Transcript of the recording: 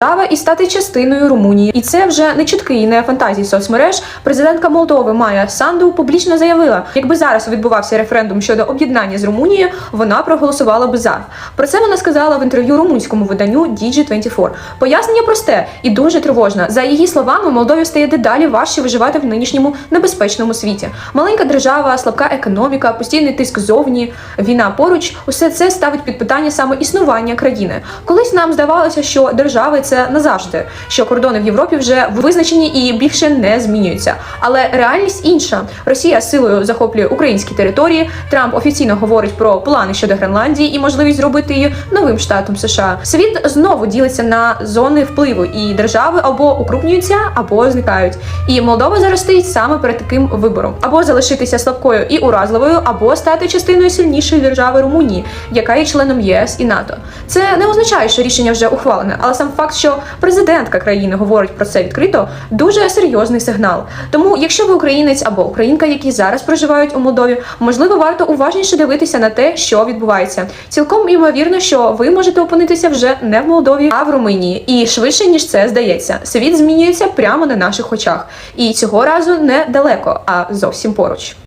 Права і стати частиною Румунії, і це вже не чутки і не фантазії соцмереж. Президентка Молдови Майя Санду публічно заявила, якби зараз відбувався референдум щодо об'єднання з Румунією, вона проголосувала би за. Про це вона сказала в інтерв'ю румунському виданню DG24. Пояснення просте і дуже тривожне. За її словами, Молдові стає дедалі важче виживати в нинішньому небезпечному світі. Маленька держава, слабка економіка, постійний тиск зовні, війна поруч усе це ставить під питання саме існування країни. Колись нам здавалося, що держави це назавжди, що кордони в Європі вже визначені і більше не змінюються. Але реальність інша. Росія силою захоплює українські території. Трамп офіційно говорить про плани щодо Гренландії і можливість зробити її новим штатом США. Світ знову ділиться на зони впливу, і держави або укрупнюються, або зникають. І Молдова зараз стоїть саме перед таким вибором: або залишитися слабкою і уразливою, або стати частиною сильнішої держави Румунії, яка є членом ЄС і НАТО. Це не означає, що рішення вже ухвалене, але сам факт, що президентка країни говорить про це відкрито, дуже серйозний сигнал. Тому, якщо ви українець або українка, які зараз проживають у Молдові, можливо, варто уважніше дивитися на те, що відбувається. Цілком імовірно, що ви можете опинитися вже не в Молдові, а в Румунії, і швидше ніж це здається. Світ змінюється прямо на наших очах, і цього разу не далеко, а зовсім поруч.